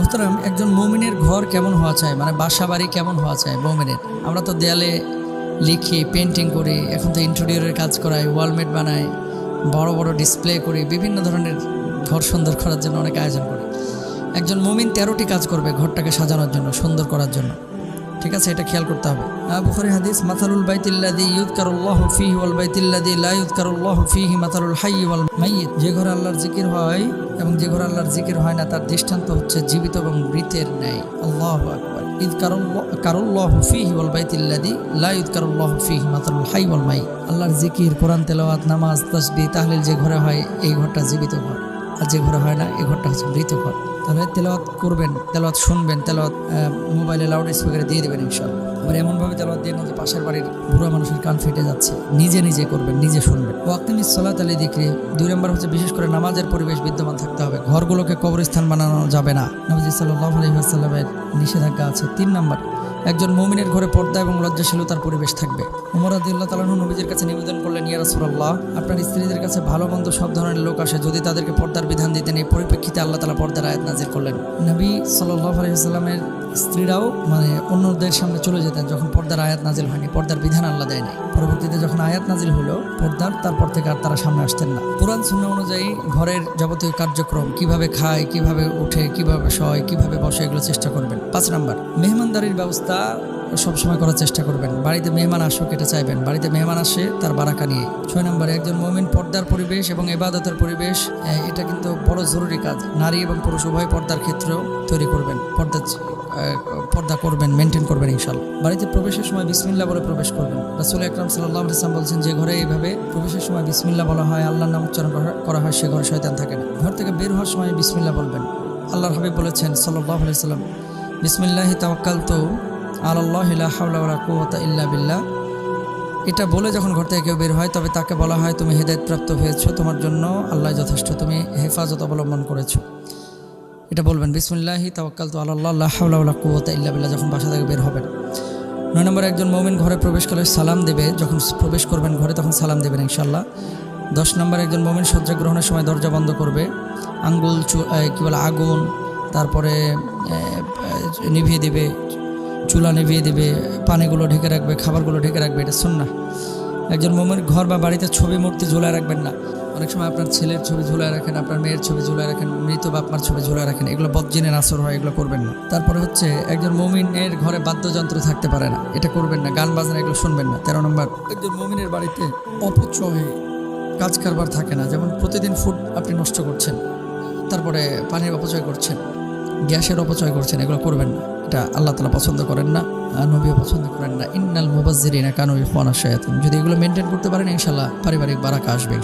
মোহতারাম, একজন মৌমিনের ঘর কেমন হওয়া চায়? মানে বাসা বাড়ি কেমন হওয়া চায় মৌমিনের? আমরা তো দেয়ালে লিখি পেন্টিং করি, এখন তো ইন্টেরিয়রের কাজ করাই ওয়ালমেট বানাই, বড় বড় ডিসপ্লে করি, বিভিন্ন ধরনের ঘর সুন্দর করার জন্য অনেক আয়োজন করি। একজন মমিন তেরোটি কাজ করবে ঘরটাকে সাজানোর জন্য, সুন্দর করার জন্য। ঠিক আছে, এটা খেয়াল করতে হবে। বুখারি হাদিস মাথালুল বাইতিল্লাদি ইউদকারুল্লাহু ফিহি ওয়াল বাইতিল্লাদি লা ইউদকারুল্লাহু ফিহি মাথালুল হাইয়্যি ওয়াল মাইয়িত। যে ঘরে আল্লাহর জিকির হয় এবং যে ঘরে আল্লাহর জিকির হয় না, তার দৃষ্টান্ত হচ্ছে জীবিত এবং মৃতের ন্যায়। আল্লাহু আকবার। ইদকারুল্লাহু ফিহি ওয়াল বাইতিল্লাদি লা ইউদকারুল্লাহু ফিহি মাথালুল হাইয়্যি ওয়াল মাইয়িত। আল্লাহর জিকির, কোরআন তেলাওয়াত, নামাজ, তাসবিহ, তাহলিল যে ঘরে হয়, এই ঘরটা জীবিত ঘর। আর যে ঘরে হয় না এ ঘরটা হচ্ছে মৃত ঘর তাহলে তেলাওয়াত করবেন, তেলাওয়াত শুনবেন, তেলাওয়াত মোবাইলে লাউড স্পিকারে দিয়ে দেবেন ইনশাল্লাহ আবার এমনভাবে তেলাওয়াত দিয়ে না যে পাশের বাড়ির বুড়া মানুষের কান ফেটে যাচ্ছে। নিজে নিজে করবেন, নিজে শুনবেন। ওয়াক্তিমিস সালাত আলী দিক্রি দুই নম্বর হচ্ছে বিশেষ করে নামাজের পরিবেশ বিদ্যমান থাকতে হবে। ঘরগুলোকে কবরস্থান বানানো যাবে না। নবজি সাল্লাহ আলহিহাসাল্লামের নিষেধাজ্ঞা আছে। তিন নম্বর একজন মৌমিনের ঘরে পর্দা এবং লজ্জাশীলতার পরিবেশ থাকবে। উমর আদিল্লাহ তালাহু নবীজির কাছে নিবেদন করলেন, ইয়া আপনার স্ত্রীদের কাছে ভালো মন্দ সব ধরনের লোক আসে, যদি তাদেরকে পর্দার বিধান দিতেন। এই পরিপ্রেক্ষিতে আল্লাহ তালা পর্দার আয়াত নাজির করলেন। নবী সাল্লাহ আলহিহাস্লামের স্ত্রীরাও মানে অন্যদের সামনে চলে যেতেন যখন পর্দার আয়াত নাজিল হয়নি। পর্দার বিধান আল্লাহ দেয় নাই। পরবর্তীতে যখন আয়াত নাজিল হলো, পর্দার তারপর থেকে আর তারা সামনে আসতেন না। কোরআন শূন্য অনুযায়ী ঘরের যাবতীয় কার্যক্রম, কীভাবে খায়, কীভাবে উঠে, কীভাবে শয়, কীভাবে বসে, এগুলো চেষ্টা করবেন। পাঁচ নাম্বার, মেহমানদারির ব্যবস্থা। সবসময় করার চেষ্টা করবেন। বাড়িতে মেহমান আসুক, এটা চাইবেন। বাড়িতে মেহমান আসে, তার বারাকা নিয়ে। ছয় নম্বরে একজন মমিন পর্দার পরিবেশ এবং এবাদতের পরিবেশ এটা কিন্তু বড় জরুরি কাজ। নারী এবং পুরুষ উভয় পর্দার ক্ষেত্রেও তৈরি করবেন। পর্দা পর্দা করবেন মেনটেন করবেন ইনশাল্লাহ বাড়িতে প্রবেশের সময় বিসমিল্লা বলে প্রবেশ করবেন। রাসুল আকরাম সাল্লাহ ইসলাম বলছেন, যে ঘরে এইভাবে প্রবেশের সময় বিসমিল্লা বলা হয়, আল্লাহর নাম উচ্চারণ করা- হয় সে ঘরে শয়তান থাকে না। ঘর থেকে বের হওয়ার সময় বিসমিল্লা বলবেন। আল্লাহর হাবিব বলেছেন সাল্লাহ সাল্লাম বিসমিল্লাহি তাওয়াক্কাল তো ইল্লা বিল্লাহ। এটা বলে যখন ঘর থেকে কেউ বের হয়, তবে তাকে বলা হয়, তুমি হেদায়তপ্রাপ্ত হয়েছো, তোমার জন্য আল্লাহ যথেষ্ট, তুমি হেফাজত অবলম্বন করেছ। এটা বলবেন, বিসমুল্লাহি তাওয়াক্কাল তো আল্লাহ হাওলা কুয়াতা ইল্লা বিল্লাহ, যখন বাসা থেকে বের হবেন। নয় নম্বর, একজন মমিন ঘরে প্রবেশ করলে সালাম দেবে, যখন প্রবেশ করবেন ঘরে, তখন সালাম দেবেন ইনশাল্লাহ দশ নম্বর, একজন মমিন শয্যা গ্রহণের সময় দরজা বন্ধ করবে, আঙ্গুল চু- কী বলে, আগুন, তারপরে নিভিয়ে দিবে চুলা নিভিয়ে দেবে, পানিগুলো ঢেকে রাখবে, খাবারগুলো ঢেকে রাখবে, এটা শোন না একজন মোমের ঘর বা বাড়িতে ছবি মূর্তি ঝুলায় রাখবেন না। অনেক সময় আপনার ছেলের ছবি ঝুলায় রাখেন, আপনার মেয়ের ছবি ঝুলায় রাখেন, মৃত বাপমার ছবি ঝুলায় রাখেন, এগুলো বজ্জিনের আসর হয়, এগুলো করবেন না। তারপরে হচ্ছে, একজন মমিনের ঘরে বাদ্যযন্ত্র থাকতে পারে না, এটা করবেন না, গান বাজনা এগুলো শুনবেন না। তেরো নম্বর, একজন মমিনের বাড়িতে অপচয় কাজ কারবার থাকে না, যেমন প্রতিদিন ফুড আপনি নষ্ট করছেন, তারপরে পানির অপচয় করছেন, গ্যাসের অপচয় করছেন, এগুলো করবেন না। এটা আল্লাহ তালা পছন্দ করেন না নবী নবীও পছন্দ করেন না। ইন্নাল মুবাজির কানুল ফোনা শায়াতিন। যদি এগুলো মেনটেন করতে পারেন ইনশাল্লাহ পারিবারিক বারাকা আসবে।